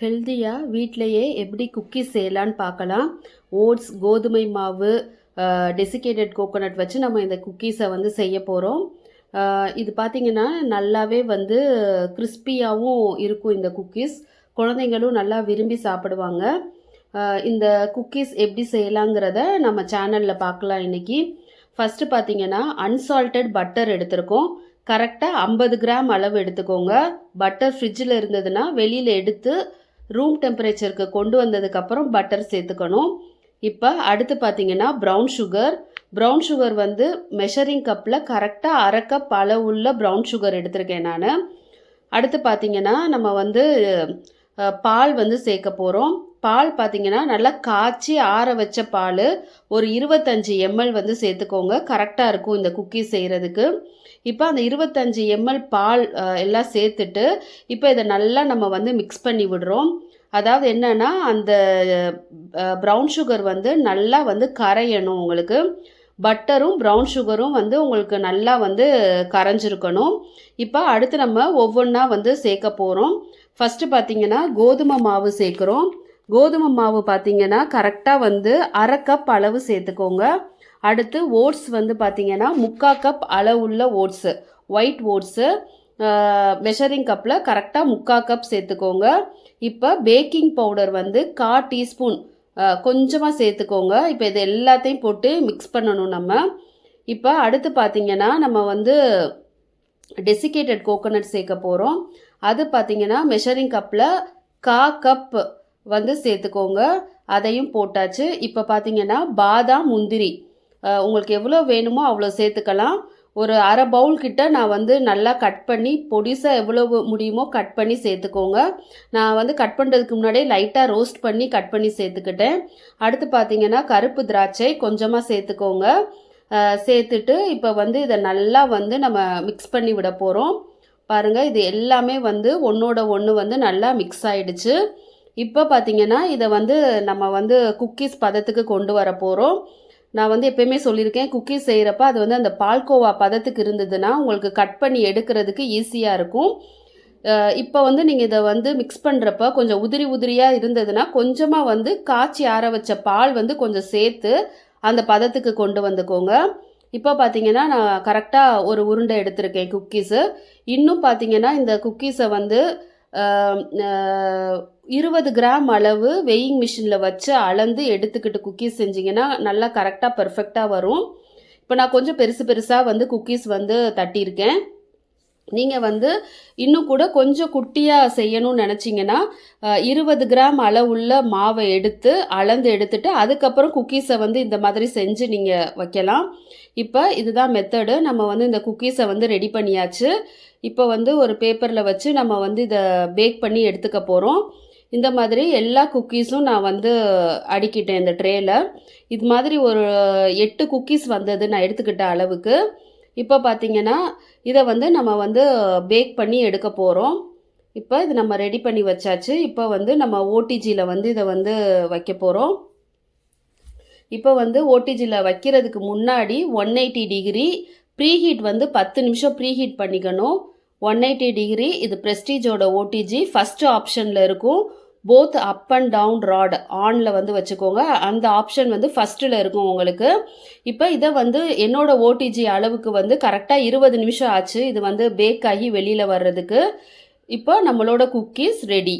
ஹெல்த்தியாக வீட்டிலையே எப்படி குக்கீஸ் செய்யலான்னு பார்க்கலாம். ஓட்ஸ் கோதுமை மாவு டெசிகேட்டட் கோகோனட் வச்சு நம்ம இந்த குக்கீஸை வந்து செய்ய போகிறோம் இது பார்த்திங்கன்னா நல்லாவே வந்து கிறிஸ்பியாகவும் இருக்கும் இந்த குக்கீஸ். குழந்தைங்களும் நல்லா விரும்பி சாப்பிடுவாங்க. இந்த குக்கீஸ் எப்படி செய்யலாங்கிறத நம்ம சேனலில் பார்க்கலாம் இன்றைக்கி ஃபஸ்ட்டு பார்த்தீங்கன்னா அன்சால்டட் பட்டர் எடுத்திருக்கோம். கரெக்டாக ஐம்பது கிராம் அளவு எடுத்துக்கோங்க. பட்டர் ஃப்ரிட்ஜில் இருந்ததுன்னா வெளியில் எடுத்து ரூம் டெம்பரேச்சருக்கு கொண்டு வந்ததுக்கப்புறம் பட்டர் சேர்த்துக்கணும். இப்போ அடுத்து பார்த்தீங்கன்னா ப்ரௌன் சுகர் ப்ரௌன் சுகர் வந்து மெஷரிங் கப்பில் கரெக்டாக அரை கப் அளவுள்ள ப்ரௌன் சுகர் எடுத்திருக்கேன் நான். அடுத்து பார்த்தீங்கன்னா நம்ம வந்து பால் வந்து சேர்க்க போகிறோம் பால் பார்த்தீங்கன்னா நல்லா காய்ச்சி ஆற வச்ச பால் ஒரு இருபத்தஞ்சி எம்எல் வந்து சேர்த்துக்கோங்க. கரெக்டாக இருக்கும் இந்த குக்கீஸ் செய்கிறதுக்கு இப்போ அந்த இருபத்தஞ்சி எம்எல் பால் எல்லாம் சேர்த்துட்டு இப்போ இதை நல்லா நம்ம வந்து மிக்ஸ் பண்ணி விடுறோம். அதாவது என்னென்னா அந்த ப்ரௌன் சுகர் வந்து நல்லா வந்து கரையணும் உங்களுக்கு. பட்டரும் ப்ரௌன் சுகரும் வந்து உங்களுக்கு நல்லா வந்து கரைஞ்சிருக்கணும். இப்போ அடுத்து நம்ம ஒவ்வொன்றா வந்து சேர்க்க போகிறோம் ஃபஸ்ட்டு பார்த்தீங்கன்னா கோதுமை மாவு சேர்க்குறோம். கோதுமை மாவு பார்த்தீங்கன்னா கரெக்டாக வந்து அரை கப் அளவு சேர்த்துக்கோங்க. அடுத்து ஓட்ஸ் வந்து பார்த்தீங்கன்னா முக்கால் கப் அளவுள்ள ஓட்ஸு ஒயிட் ஓட்ஸு மெஷரிங் கப்பில் கரெக்டாக முக்கால் கப் சேர்த்துக்கோங்க. இப்போ பேக்கிங் பவுடர் வந்து கா டீஸ்பூன் கொஞ்சமாக சேர்த்துக்கோங்க. இப்போ இது எல்லாத்தையும் போட்டு மிக்ஸ் பண்ணணும் நம்ம. இப்போ அடுத்து பார்த்தீங்கன்னா நம்ம வந்து டெசிகேட்டட் கோகோனட் சேர்க்க போகிறோம் அது பார்த்தீங்கன்னா மெஷரிங் கப்பில் கா கப் வந்து சேர்த்துக்கோங்க. அதையும் போட்டாச்சு. இப்போ பார்த்தீங்கன்னா பாதாம் முந்திரி. உங்களுக்கு எவ்வளோ வேணுமோ அவ்வளோ சேர்த்துக்கலாம். ஒரு அரை பவுல் கிட்ட நான் வந்து நல்லா கட் பண்ணி பொடிசாக எவ்வளோ முடியுமோ கட் பண்ணி சேர்த்துக்கோங்க. நான் வந்து கட் பண்ணுறதுக்கு முன்னாடியே லைட்டாக ரோஸ்ட் பண்ணி கட் பண்ணி சேர்த்துக்கிட்டேன். அடுத்து பார்த்தீங்கன்னா கருப்பு திராட்சை கொஞ்சமாக சேர்த்துக்கோங்க. சேர்த்துட்டு இப்போ வந்து இதை நல்லா வந்து நம்ம மிக்ஸ் பண்ணி விட போகிறோம் பாருங்கள் இது எல்லாமே வந்து ஒன்றோட ஒன்று வந்து நல்லா மிக்ஸ் ஆகிடுச்சு இப்போ பார்த்தீங்கன்னா இதை வந்து நம்ம வந்து குக்கீஸ் பதத்துக்கு கொண்டு வர போகிறோம் நான் வந்து எப்பயுமே சொல்லியிருக்கேன் குக்கீஸ் செய்கிறப்ப அது வந்து அந்த பால்கோவா பதத்துக்கு இருந்ததுன்னா உங்களுக்கு கட் பண்ணி எடுக்கிறதுக்கு ஈஸியாக இருக்கும். இப்போ வந்து நீங்கள் இதை வந்து மிக்ஸ் பண்ணுறப்ப கொஞ்சம் உதிரி உதிரியாக இருந்ததுன்னா கொஞ்சமாக வந்து காய்ச்சி ஆற வச்ச பால் வந்து கொஞ்சம் சேர்த்து அந்த பதத்துக்கு கொண்டு வந்துக்கோங்க. இப்போ பார்த்தீங்கன்னா நான் கரெக்டாக ஒரு உருண்டை எடுத்திருக்கேன் குக்கீஸு. இன்னும் பார்த்தீங்கன்னா இந்த குக்கீஸை வந்து இருபது கிராம் அளவு வெயிங் மிஷினில் வச்சு அளந்து எடுத்துக்கிட்டு குக்கீஸ் செஞ்சிங்கன்னா நல்லா கரெக்டாக பர்ஃபெக்டாக வரும். இப்போ நான் கொஞ்சம் பெருசு பெருசாக வந்து குக்கீஸ் வந்து தட்டியிருக்கேன். நீங்கள் வந்து இன்னும் கூட கொஞ்சம் குட்டியாக செய்யணும்னு நினச்சிங்கன்னா இருபது கிராம் அளவுள்ள மாவை எடுத்து அளந்து எடுத்துட்டு அதுக்கப்புறம் குக்கீஸை வந்து இந்த மாதிரி செஞ்சு நீங்கள் வைக்கலாம். இப்போ இதுதான் மெத்தடு நம்ம வந்து இந்த குக்கீஸை வந்து ரெடி பண்ணியாச்சு. இப்போ வந்து ஒரு பேப்பரில் வச்சு நம்ம வந்து இதை பேக் பண்ணி எடுத்துக்க போகிறோம் இந்த மாதிரி எல்லா குக்கீஸும் நான் வந்து அடிக்கிட்டேன் இந்த ட்ரேயில் இது மாதிரி ஒரு எட்டு குக்கீஸ் வந்தது நான் எடுத்துக்கிட்ட அளவுக்கு. இப்போ பார்த்தீங்கன்னா இதை வந்து நம்ம வந்து பேக் பண்ணி எடுக்க போகிறோம் இப்போ இது நம்ம ரெடி பண்ணி வச்சாச்சு. இப்போ வந்து நம்ம ஓடிஜியில் வந்து இதை வந்து வைக்க போகிறோம் இப்போ வந்து ஓடிஜியில் வைக்கிறதுக்கு முன்னாடி ஒன் எயிட்டி டிகிரி ப்ரீஹீட் வந்து பத்து நிமிஷம் ப்ரீஹீட் பண்ணிக்கணும். ஒன் எயிட்டி டிகிரி இது ப்ரெஸ்டீஜோட ஓடிஜி ஃபஸ்ட்டு ஆப்ஷனில் இருக்கும். Both up and down rod ஆனில் வந்து வச்சுக்கோங்க. அந்த ஆப்ஷன் வந்து ஃபஸ்ட்டில் இருக்கும் உங்களுக்கு. இப்போ இதை வந்து என்னோட ஓடிஜி அளவுக்கு வந்து கரெக்டாக இருபது நிமிஷம் ஆச்சு. இது வந்து பேக் ஆகி வெளியில் வர்றதுக்கு. இப்போ நம்மளோட குக்கீஸ் ரெடி